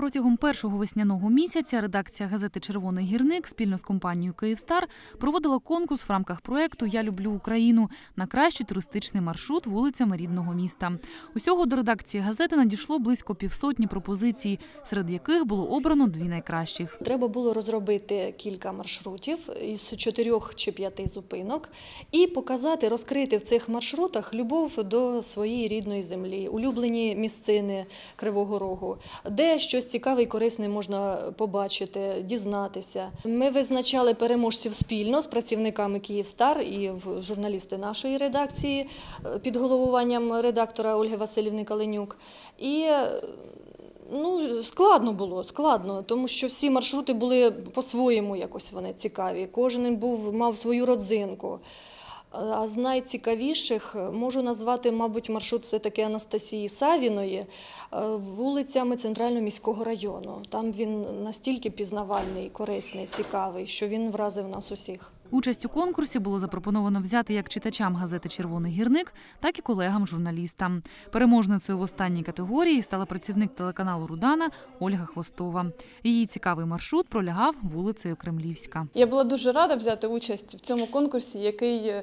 Протягом першого весняного місяця редакція газети Червоний гірник спільно з компанією Київстар проводила конкурс в рамках проекту Я люблю Україну на кращий туристичний маршрут вулицями рідного міста. Усього до редакції газети надійшло близько півсотні пропозицій, серед яких було обрано дві найкращих. Треба було розробити кілька маршрутів із чотирьох чи п'яти зупинок і показати, розкрити в цих маршрутах любов до своєї рідної землі, улюблені місцини Кривого Рогу, де щось цікаве і корисне можна побачити, дізнатися. Ми визначали переможців спільно з працівниками Київстар і журналісти нашої редакції е, під головуванням редактора Ольги Васильівни Каленюк. І е, Ну, складно було, складно, тому що всі маршрути були по-своєму якось вони цікаві. Кожен був, мав свою родзинку. А з найцікавіших е, можу назвати, мабуть, маршрут все-таки Анастасії Савіної е, вулицями Центрального міського району. Там він настільки пізнавальний, корисний, цікавий, що він вразив нас усіх. Участь у конкурсі було запропоновано взяти як читачам газети Червоний гірник, так і колегам-журналістам. Переможницею в останній категорії стала працівник телеканалу Рудана Ольга Хвостова. Її цікавий маршрут пролягав вулицею Кремлівська. Я була дуже рада взяти участь в цьому конкурсі, який е,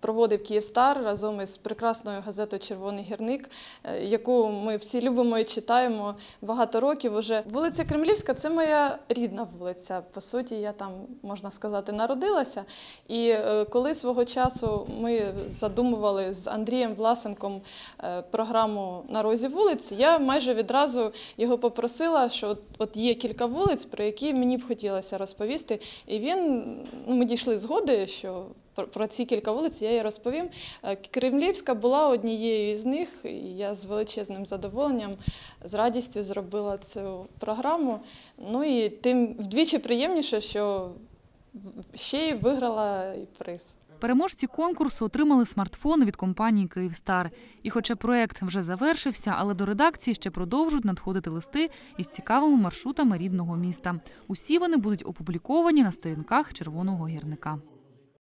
проводив Київстар разом із прекрасною газетою Червоний гірник, е, яку ми всі любимо і читаємо багато років. Уже вулиця Кремлівська це моя рідна вулиця. По суті, я там можна сказати народилася. І е, коли свого часу ми задумували з Андрієм Власенком е, програму на розі вулиць, я майже відразу його попросила, що от, є кілька вулиць, про які мені б хотілося розповісти. І він ну, ми дійшли згоди, що про- ці кілька вулиць я їй розповім. Е, Кремлівська була однією із них, і я з величезним задоволенням, з радістю зробила цю програму. Ну і тим вдвічі приємніше, що ще й виграла приз. Переможці конкурсу отримали смартфон від компанії Київстар. І хоча проект вже завершився, але до редакції ще продовжують надходити листи із цікавими маршрутами рідного міста. Усі вони будуть опубліковані на сторінках Червоного гірника.